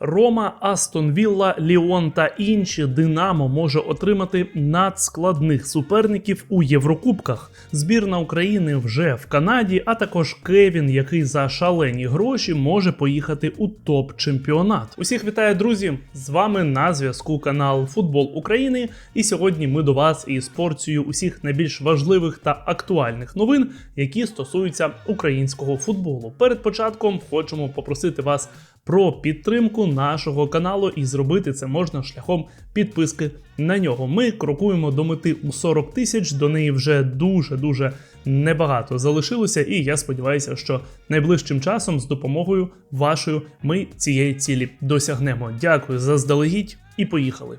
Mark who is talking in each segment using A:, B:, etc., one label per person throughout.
A: Рома, Астон Вілла, Ліон та інші Динамо може отримати надскладних суперників у Єврокубках. Збірна України вже в Канаді, а також Кевін, який за шалені гроші може поїхати у топ-чемпіонат. Усіх вітаю, друзі! З вами на зв'язку канал Футбол України. І сьогодні ми до вас із порцією усіх найбільш важливих та актуальних новин, які стосуються українського футболу. Перед початком хочемо попросити вас про підтримку нашого каналу, і зробити це можна шляхом підписки на нього. Ми крокуємо до мети у 40 тисяч. До неї вже дуже дуже небагато залишилося, і я сподіваюся, що найближчим часом з допомогою вашою ми цієї цілі досягнемо. Дякую заздалегідь і поїхали.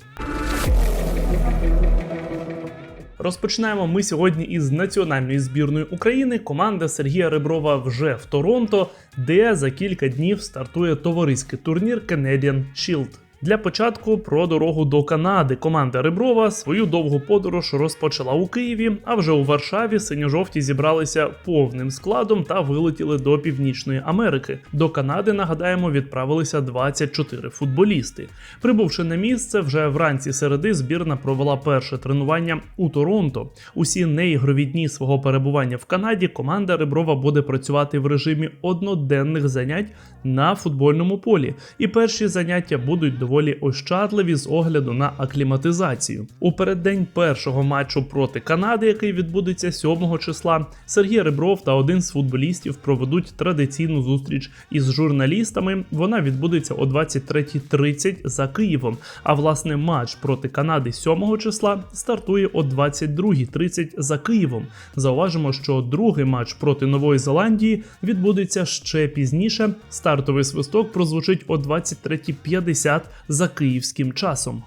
A: Розпочинаємо ми сьогодні із національної збірної України. Команда Сергія Реброва вже в Торонто, де за кілька днів стартує товариський турнір Canadian Shield. Для початку про дорогу до Канади команда Реброва свою довгу подорож розпочала у Києві, а вже у Варшаві синьо-жовті зібралися повним складом та вилетіли до Північної Америки. До Канади, нагадаємо, відправилися 24 футболісти. Прибувши на місце, вже вранці середи збірна провела перше тренування у Торонто. Усі неігрові дні свого перебування в Канаді команда Реброва буде працювати в режимі одноденних занять на футбольному полі. І перші заняття будуть доволі ощадливі з огляду на акліматизацію. У переддень першого матчу проти Канади, який відбудеться 7 числа, Сергій Ребров та один з футболістів проведуть традиційну зустріч із журналістами. Вона відбудеться о 23.30 за Києвом. А власне матч проти Канади 7 числа стартує о 22.30 за Києвом. Зауважимо, що другий матч проти Нової Зеландії відбудеться ще пізніше. Стартовий свисток прозвучить о 23.50 за київським часом.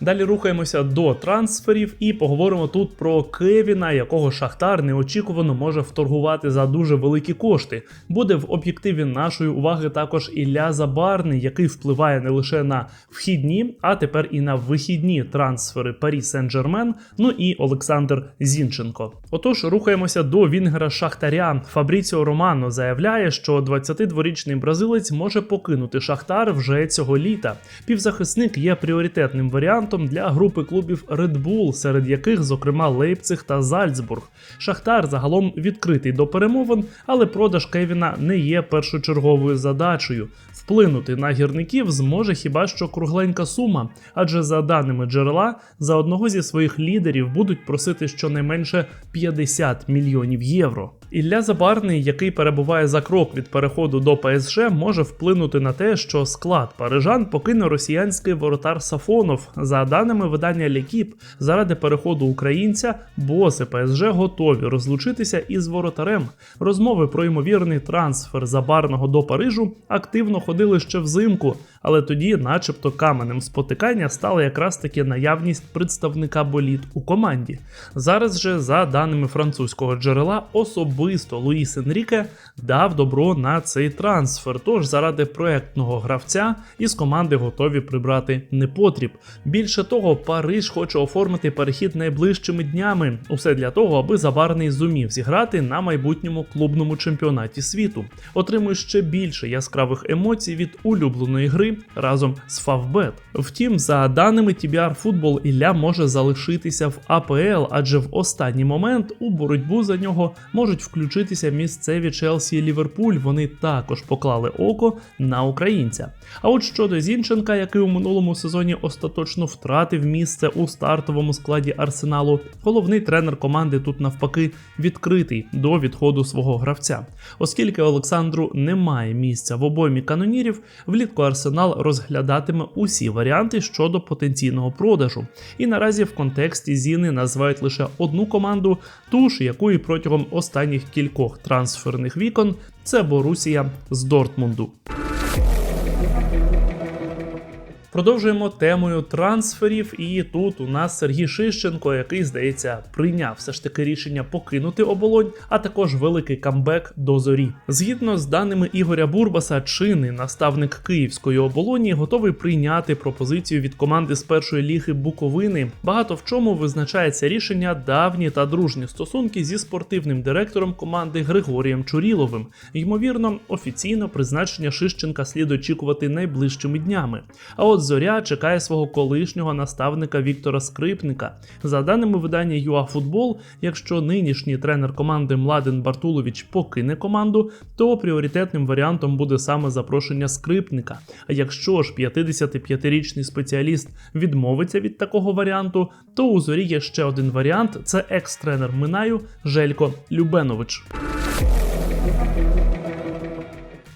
A: Далі рухаємося до трансферів і поговоримо тут про Кевіна, якого Шахтар неочікувано може вторгувати за дуже великі кошти. Буде в об'єктиві нашої уваги також Ілля Забарний, який впливає не лише на вхідні, а тепер і на вихідні трансфери Парі Сен-Жермен, ну і Олександр Зінченко. Отож, рухаємося до Вінгера Шахтаря. Фабріціо Романо заявляє, що 22-річний бразилець може покинути Шахтар вже цього літа. Півзахисник є пріоритетним варіантом для групи клубів Red Bull, серед яких, зокрема, Лейпциг та Зальцбург. Шахтар загалом відкритий до перемовин, але продаж Кевіна не є першочерговою задачею. Вплинути на гірників зможе хіба що кругленька сума, адже за даними джерела, за одного зі своїх лідерів будуть просити щонайменше 50 мільйонів євро. Ілля Забарний, який перебуває за крок від переходу до ПСЖ, може вплинути на те, що склад парижан покине росіянський воротар Сафонов. За даними видання Лікіп, заради переходу українця боси ПСЖ готові розлучитися із воротарем. Розмови про ймовірний трансфер Забарного до Парижу активно ходили ще взимку, але тоді, начебто, каменем спотикання стала якраз таки наявність представника боліт у команді. Зараз же, за даними французького джерела, особисто Луїс Енріке дав добро на цей трансфер. Тож заради проектного гравця із команди готові прибрати непотріб. Більше того, Париж хоче оформити перехід найближчими днями. Усе для того, аби Забарний зумів зіграти на майбутньому клубному чемпіонаті світу. Отримує ще більше яскравих емоцій від улюбленої гри разом з Фавбет. Втім, за даними TBR Football, Ілля може залишитися в АПЛ, адже в останній момент у боротьбу за нього можуть включитися місцеві Челсі і Ліверпуль. Вони також поклали око на українця. А от щодо Зінченка, який у минулому сезоні остаточно втратив місце у стартовому складі арсеналу, головний тренер команди тут навпаки відкритий до відходу свого гравця. Оскільки Олександру немає місця в обоймі канонірів, влітку Арсенал розглядатиме усі варіанти щодо потенційного продажу. І наразі в контексті Зіни називають лише одну команду, ту ж, якої протягом останніх кількох трансферних вікон це Борусія з Дортмунду. Продовжуємо темою трансферів, і тут у нас Сергій Шищенко, який здається прийняв все ж таки рішення покинути оболонь, а також великий камбек до зорі. Згідно з даними Ігоря Бурбаса, чинний наставник київської оболоні готовий прийняти пропозицію від команди з першої ліги Буковини. Багато в чому визначається рішення давні та дружні стосунки зі спортивним директором команди Григорієм Чуріловим. Ймовірно, офіційно призначення Шищенка слід очікувати найближчими днями. А от зоря чекає свого колишнього наставника Віктора Скрипника. За даними видання ЮАФутбол, якщо нинішній тренер команди Младен Бартулович покине команду, то пріоритетним варіантом буде саме запрошення скрипника. А якщо ж 55-річний спеціаліст відмовиться від такого варіанту, то у зорі є ще один варіант: це екс-тренер Минаю Желько Любенович.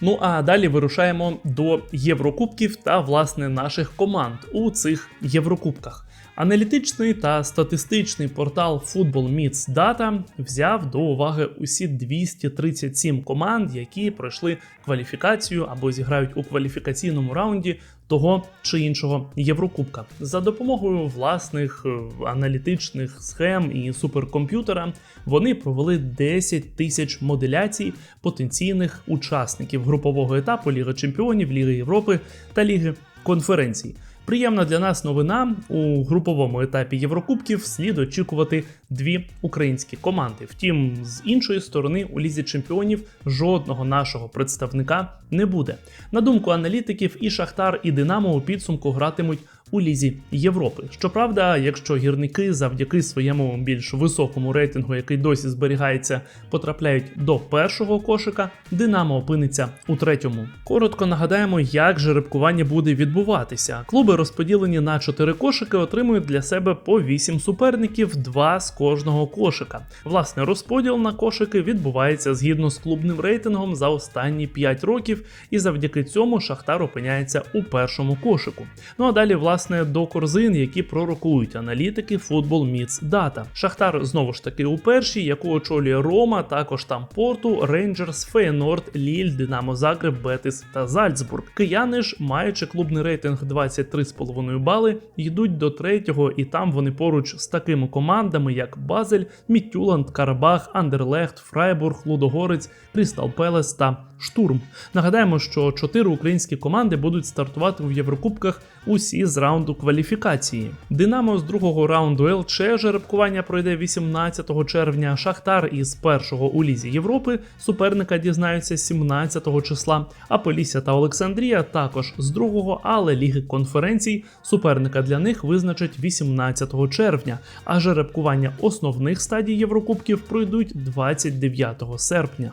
A: Ну а далі вирушаємо до Єврокубків та власне наших команд у цих Єврокубках. Аналітичний та статистичний портал Football Meets Data взяв до уваги усі 237 команд, які пройшли кваліфікацію або зіграють у кваліфікаційному раунді того чи іншого Єврокубка. За допомогою власних е, аналітичних схем і суперкомп'ютера вони провели 10 тисяч моделяцій потенційних учасників групового етапу Ліги Чемпіонів, Ліги Європи та Ліги конференцій. Приємна для нас новина у груповому етапі Єврокубків слід очікувати дві українські команди. Втім, з іншої сторони, у лізі чемпіонів жодного нашого представника не буде. На думку аналітиків, і Шахтар, і Динамо у підсумку гратимуть у лізі Європи. Щоправда, якщо гірники завдяки своєму більш високому рейтингу, який досі зберігається, потрапляють до першого кошика, Динамо опиниться у третьому. Коротко нагадаємо, як жеребкування буде відбуватися. Клуби розподілені на чотири кошики, отримують для себе по вісім суперників, два з кожного кошика. Власне, розподіл на кошики відбувається згідно з клубним рейтингом за останні 5 років, і завдяки цьому Шахтар опиняється у першому кошику. Ну а далі, власне до корзин, які пророкують аналітики Football Meets Data. Шахтар знову ж таки у першій, яку очолює Рома, також там Порту, Рейнджерс, Фейнорд, Ліль, Динамо Загреб, Бетис та Зальцбург. Кияни ж, маючи клубний рейтинг 23,5 бали, йдуть до третього, і там вони поруч з такими командами, як Базель, Міттюланд, Карабах, Андерлехт, Фрайбург, Лудогорець, Крістал Пелес та Штурм. Нагадаємо, що чотири українські команди будуть стартувати в Єврокубках усі з раунду кваліфікації. Динамо з другого раунду ЛЧ жеребкування пройде 18 червня. Шахтар із першого у лізі Європи суперника дізнаються 17 числа. А Полісся та Олександрія також з другого, але ліги конференцій суперника для них визначать 18 червня. А жеребкування основних стадій Єврокубків пройдуть 29 серпня.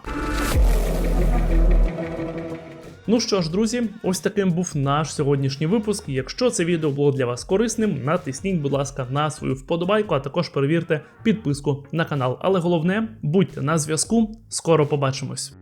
A: Ну що ж, друзі, ось таким був наш сьогоднішній випуск. Якщо це відео було для вас корисним, натисніть, будь ласка, на свою вподобайку, а також перевірте підписку на канал. Але головне, будьте на зв'язку. Скоро побачимось.